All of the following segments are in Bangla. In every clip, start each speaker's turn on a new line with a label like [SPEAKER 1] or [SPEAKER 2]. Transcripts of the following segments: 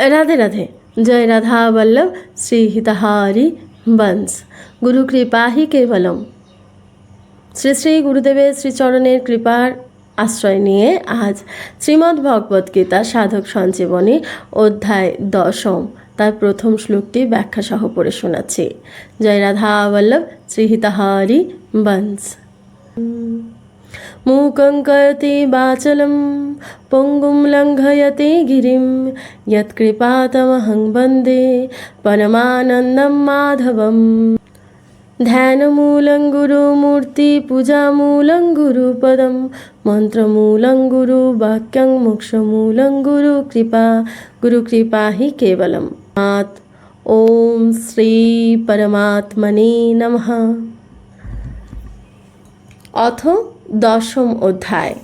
[SPEAKER 1] রাধে রাধে জয় রাধা বল্লভ শ্রী হিতাহারি বংশ গুরু কৃপাহি কেবলম শ্রী শ্রী গুরুদেবের শ্রীচরণের কৃপার আশ্রয় নিয়ে আজ শ্রীমদ্ ভগবদ্ গীতা সাধক সঞ্জীবনী অধ্যায় দশম। তার প্রথম শ্লোকটি ব্যাখ্যা সহ পড়ে শোনাচ্ছি। জয় রাধা বল্লভ, শ্রী হিতাহারি বংশ मूकं करोति वाचलं पङ्गुं लङ्घयते गिरिं यत्कृपातमहं वन्दे परमानन्दं माधवम् ध्यानमूलं गुरुमूर्ति पूजामूलं गुरुपदं मन्त्रमूलं गुरुवाक्यं मोक्षमूलं गुरुकृपा गुरुकृपा हि केवलम् आत् ॐ श्रीपरमात्मने नमः অথ দশম অধ্যায়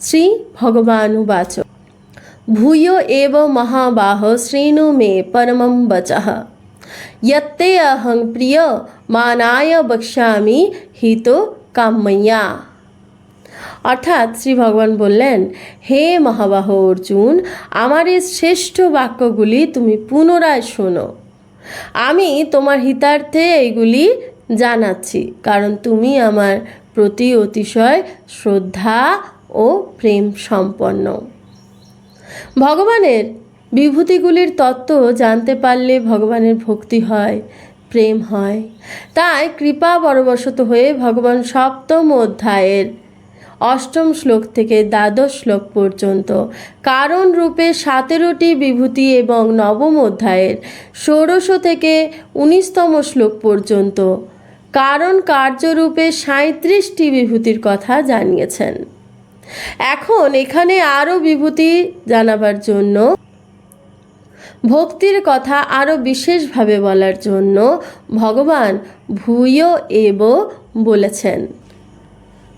[SPEAKER 1] শ্রী ভগবানুবাচ ভূয় এব মহাবাহ শৃণু মে পরমম বচঃ यत्ते अहं प्रिय মানায় বক্ষ্যামি হিত কাম্যয়া অর্থাৎ শ্রী ভগবান বললেন হে মহাবাহ অর্জুন আমার এই শ্রেষ্ঠ বাক্যগুলি তুমি পুনরায় শোনো আমি তোমার হিতার্থে এইগুলি জানাচ্ছি কারণ তুমি আমার প্রতি অতিশয় শ্রদ্ধা ও প্রেম সম্পন্ন। ভগবানের বিভূতিগুলির তত্ত্ব জানতে পারলে ভগবানের ভক্তি হয়, প্রেম হয়। তাই কৃপা বরবশত হয়ে ভগবান সপ্তম অধ্যায়ের অষ্টম শ্লোক থেকে দ্বাদশ শ্লোক পর্যন্ত কারণ রূপে সতেরোটি বিভূতি এবং নবম অধ্যায়ের ষোড়শ থেকে উনিশতম শ্লোক পর্যন্ত কারণ কার্যরূপে সাঁত্রিশটি বিভূতির কথা জানিয়েছেন। এখন এখানে আরও বিভূতি জানাবার জন্য, ভক্তির কথা আরও বিশেষভাবে বলার জন্য ভগবান ভূয় এব বলেছেন।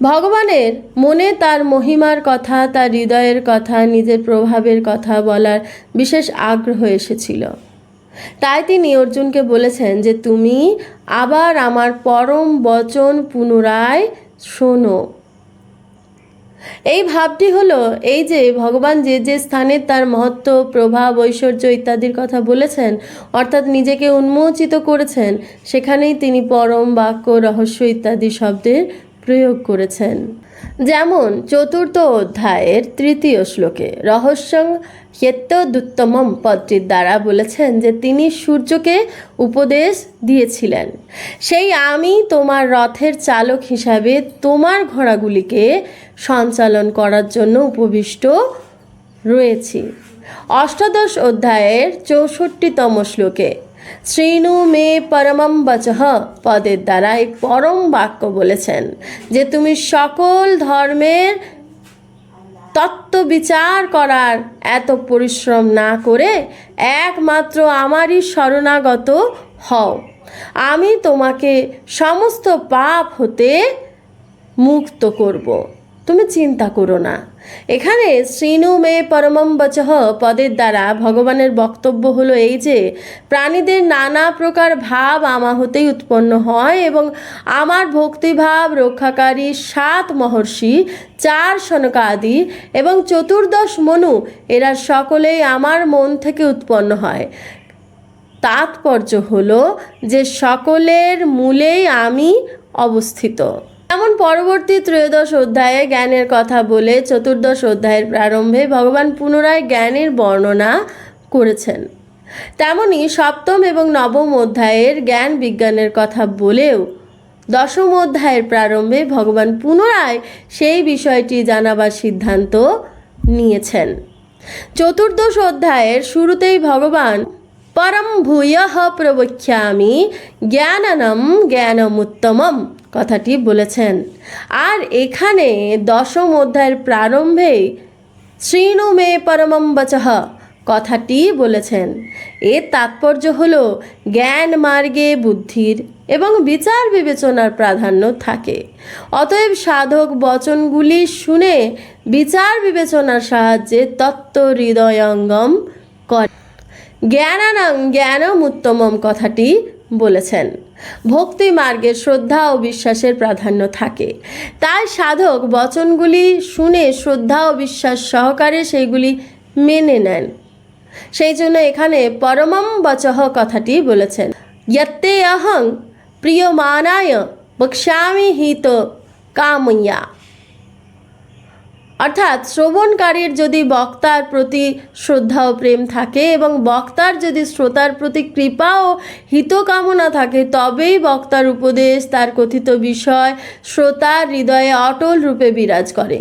[SPEAKER 1] ভগবানের মনে তার মহিমার কথা, তার হৃদয়ের কথা, নিজের প্রভাবের কথা বলার বিশেষ আগ্রহ এসেছিল। তাই তিনি অর্জুনকে বলেছেন যে তুমি আবার আমার পরম বচন পুনরায় শোনো। এই ভাবটি হলো এই যে ভগবান যে যে স্থানে তার মহত্ব প্রভাব ঐশ্বর্য ইত্যাদির কথা বলেছেন, অর্থাৎ নিজেকে উন্মোচিত করেছেন, সেখানেই তিনি পরম বাক্য, রহস্য ইত্যাদি শব্দের প্রয়োগ করেছেন। যেমন চতুর্থ অধ্যায়ের তৃতীয় শ্লোকে, রহস্যং হেত্যদুত্তমম পদটির দ্বারা বলেছেন যে তিনি সূর্যকে উপদেশ দিয়েছিলেন। সেই আমি তোমার রথের চালক হিসাবে তোমার ঘোড়াগুলিকে সঞ্চালন করার জন্য উপবিষ্ট রয়েছি। অষ্টাদশ অধ্যায়ের চৌষট্টিতম শ্লোকে, শ্রীণু মে পরমম বচহ পদের দ্বারা এই পরম বাক্য বলেছেন যে তুমি সকল ধর্মের তত্ত্ব বিচার করার এত পরিশ্রম না করে একমাত্র আমারই শরণাগত হও। আমি তোমাকে সমস্ত পাপ হতে মুক্ত করব। তুমি চিন্তা করো না। এখানে শ্রীনু মে পরমম বচহ পদের দ্বারা ভগবানের বক্তব্য হলো এই যে, প্রাণীদের নানা প্রকার ভাব আমা হতেই উৎপন্ন হয় এবং আমার ভক্তিভাব রক্ষাকারী সাত মহর্ষি, চার সনকাদি এবং চতুর্দশ মনু, এরা সকলেই আমার মন থেকে উৎপন্ন হয়। তাৎপর্য হলো যে সকলের মূলেই আমি অবস্থিত। এমন পরবর্তী ত্রয়োদশ অধ্যায়ে জ্ঞানের কথা বলে চতুর্দশ অধ্যায়ের প্রারম্ভে ভগবান পুনরায় জ্ঞানের বর্ণনা করেছেন। তেমনি সপ্তম এবং নবম অধ্যায়ের জ্ঞান বিজ্ঞানের কথা বলেও দশম অধ্যায়ের প্রারম্ভে ভগবান পুনরায় সেই বিষয়টি জানাবার সিদ্ধান্ত নিয়েছেন। চতুর্দশ অধ্যায়ের শুরুতেই ভগবান পরম ভূয় প্রবক্ষ্যামি জ্ঞাননম জ্ঞানমুত্তমম কথাটি বলেছেন। আর এখানে দশম অধ্যায়ের প্রারম্ভে শ্রীণু মে পরমম কথাটি বলেছেন। এর তাৎপর্য হল, জ্ঞান মার্গে বুদ্ধির এবং বিচার বিবেচনার প্রাধান্য থাকে। অতএব সাধক বচনগুলি শুনে বিচার বিবেচনার সাহায্যে তত্ত্ব হৃদয়ঙ্গম করে। জ্ঞানানাং জ্ঞানম উত্তমম কথাটি বলেছেন। ভক্তি মার্গে শ্রদ্ধা ও বিশ্বাসের প্রাধান্য থাকে। তাই সাধক বচনগুলি শুনে শ্রদ্ধা ও বিশ্বাস সহকারে সেইগুলি মেনে নেন। সেই জন্য এখানে পরমম বচহ কথাটি বলেছেন। ইয়ত্তে অহং প্রিয়মানায় বক্ষ্যামি হিত অর্থাৎ শ্রবণকারীর যদি বক্তার প্রতি শ্রদ্ধা ও প্রেম থাকে এবং বক্তার যদি শ্রোতার প্রতি কৃপা ও হিতকামনা থাকে, তবেই বক্তার উপদেশ, তার কথিত বিষয় শ্রোতার হৃদয়ে অটল রূপে বিরাজ করে।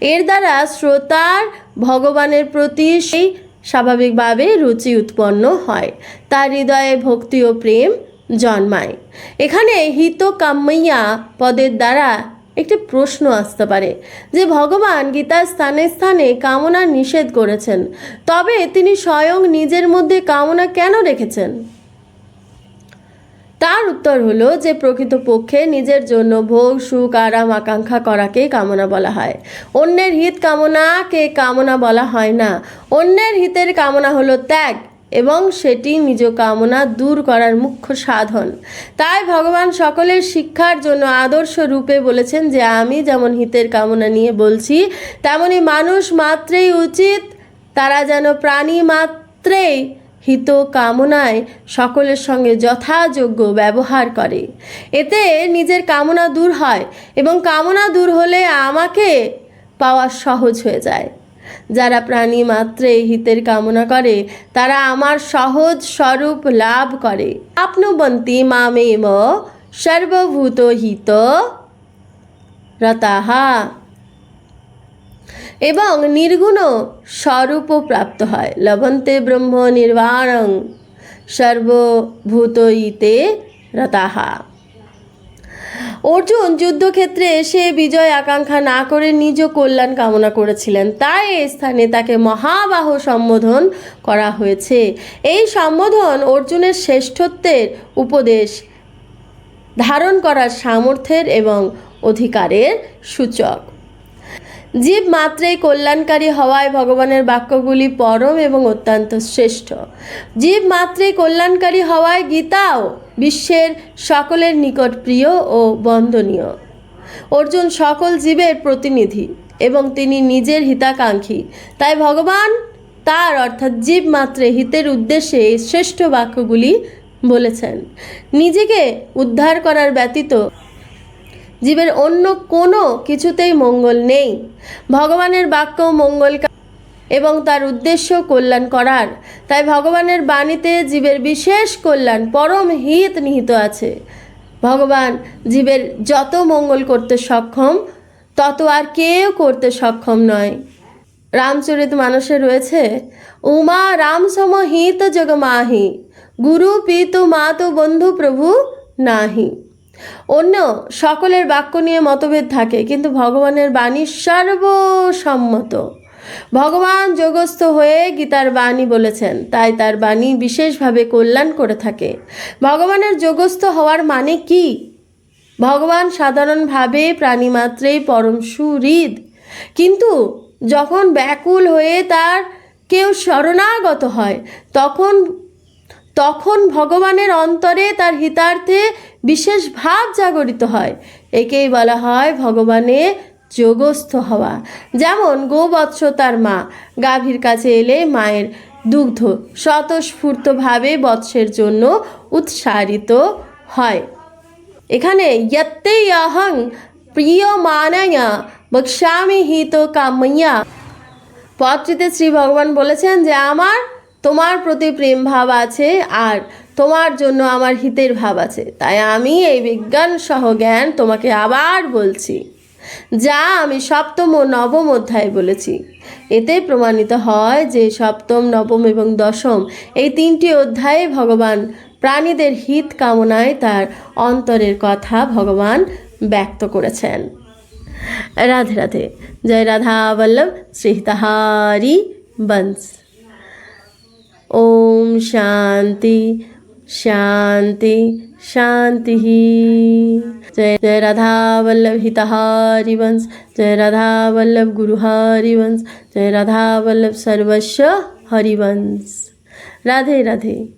[SPEAKER 1] এর দ্বারা শ্রোতার ভগবানের প্রতি সেই স্বাভাবিকভাবে রুচি উৎপন্ন হয়, তার হৃদয়ে ভক্তি ও প্রেম জন্মায়। এখানে হিতকাম্যা পদের দ্বারা একটি প্রশ্ন আসতে পারে। যে ভগবান গীতার স্থানে স্থানে কামনা নিষেধ করেছেন, তবে তিনি স্বয়ং নিজের মধ্যে কামনা কেন রেখেছেন? তার উত্তর হলো যে প্রকৃতপক্ষে নিজের জন্য ভোগ, সুখ, আরাম, আকাঙ্ক্ষা করাকে কামনা বলা হয়। অন্যের হিত কামনাকে কামনা বলা হয় না। অন্যের হিতের কামনা হলো ত্যাগ। এবং সেটি নিজ কামনা দূর করার মুখ্য সাধন। তাই ভগবান সকলের শিক্ষার জন্য আদর্শ রূপে বলেছেন যে, আমি যেমন হিতের কামনা নিয়ে বলছি, তেমনি মানুষ মাত্রেই উচিত। তারা যেন প্রাণী মাত্রেই হিত কামনায় সকলের সঙ্গে যথাযোগ্য ব্যবহার করে। এতে নিজের কামনা দূর হয় এবং কামনা দূর হলে আমাকে পাওয়া সহজ হয়ে যায়। যারা প্রাণী মাত্রে হিতের কামনা করে, তারা আমার সহজ স্বরূপ লাভ করে। আপনুবন্তি মামেম সর্বভূত হিত রতাহা। এবং নির্গুণ স্বরূপও প্রাপ্ত হয়। লভন্তে ব্রহ্ম নির্বাণং সর্বভূত ইতে রতাহা। অর্জুন যুদ্ধক্ষেত্রে এসে বিজয় আকাঙ্ক্ষা না করে নিজ কল্যাণ কামনা করেছিলেন। তাই এই স্থানে তাকে মহাবাহ সম্বোধন করা হয়েছে। এই সম্বোধন অর্জুনের শ্রেষ্ঠত্বের উপদেশ ধারণ করার সামর্থ্যের এবং অধিকারের সূচক। জীব মাত্রেই কল্যাণকারী হওয়ায় ভগবানের বাক্যগুলি পরম এবং অত্যন্ত শ্রেষ্ঠ। জীব মাত্রেই কল্যাণকারী হওয়ায় গীতাও বিশ্বের সকলের নিকট প্রিয় ও বন্দনীয়। অর্জুন সকল জীবের প্রতিনিধি এবং তিনি নিজের হিতাকাঙ্ক্ষী। তাই ভগবান তার অর্থাৎ জীব মাত্রে হিতের উদ্দেশ্যে এই শ্রেষ্ঠ বাক্যগুলি বলেছেন। নিজেকে উদ্ধার করার ব্যতীত জীবের অন্য কোনো কিছুতেই মঙ্গল নেই। ভগবানের বাক্য মঙ্গল এবং তার উদ্দেশ্য কল্যাণ করার। তাই ভগবানের বাণীতে জীবের বিশেষ কল্যাণ পরম হিত নিহিত আছে। ভগবান জীবের যত মঙ্গল করতে সক্ষম, তত আর কেউ করতে সক্ষম নয়। রামচরিত মানুষে রয়েছে, উমা রাম সম হিত জগমাহি, গুরু পিতু মাতু বন্ধু প্রভু নাহি। অন্য সকলের বাক্য নিয়ে মতভেদ থাকে, কিন্তু ভগবানের বাণী সর্বসম্মত। ভগবান যোগস্থ হয়ে গীতার বাণী বলেছেন, তাই তার বাণী বিশেষভাবে কল্যাণ করে থাকে। ভগবানের যোগস্থ হওয়ার মানে কি? ভগবান সাধারণভাবে প্রাণীমাত্রেই পরম সুহৃদ। কিন্তু যখন ব্যাকুল হয়ে তার কেউ শরণাগত হয়, তখন তখন ভগবানের অন্তরে তার হিতার্থে বিশেষ ভাব জাগরিত হয়। একেই বলা হয় ভগবানে যোগস্থ হওয়া। যেমন গোবৎস তার মা। গাভীর কাছে এলে মায়ের দুগ্ধ স্বতঃস্ফূর্তভাবে বৎসের জন্য উৎসারিত হয়। এখানে ইয়ত্তেই অহং প্রিয় মানায়া বক্ষ্যামি হিত কাময়া পত্রিতে শ্রী ভগবান বলেছেন যে, আমার, তোমার প্রতি প্রেম ভাব আছে আর তোমার জন্য আমার হিতের ভাব আছে। তাই আমি এই বিজ্ঞান সহ জ্ঞান তোমাকে আবার বলছি। যা আমি সপ্তম ও নবম অধ্যায়ে বলেছি। এতে প্রমাণিত হয় যে সপ্তম, নবম এবং দশম এই তিনটি অধ্যায়ে ভগবান প্রাণীদের হিত কামনায় তার অন্তরের কথা ভগবান ব্যক্ত করেছেন। রাধে রাধে। জয় রাধা বল্লভ। শ্রীহিতাহারি বংশ ওম শান্তি। शान्ति शान्तिः जय जय राधावल्लभ हितहारिवंश जय राधावल्लभ गुरुहारिवंश जय राधावल्लभ सर्वस्व हरिवंश। राधे राधे।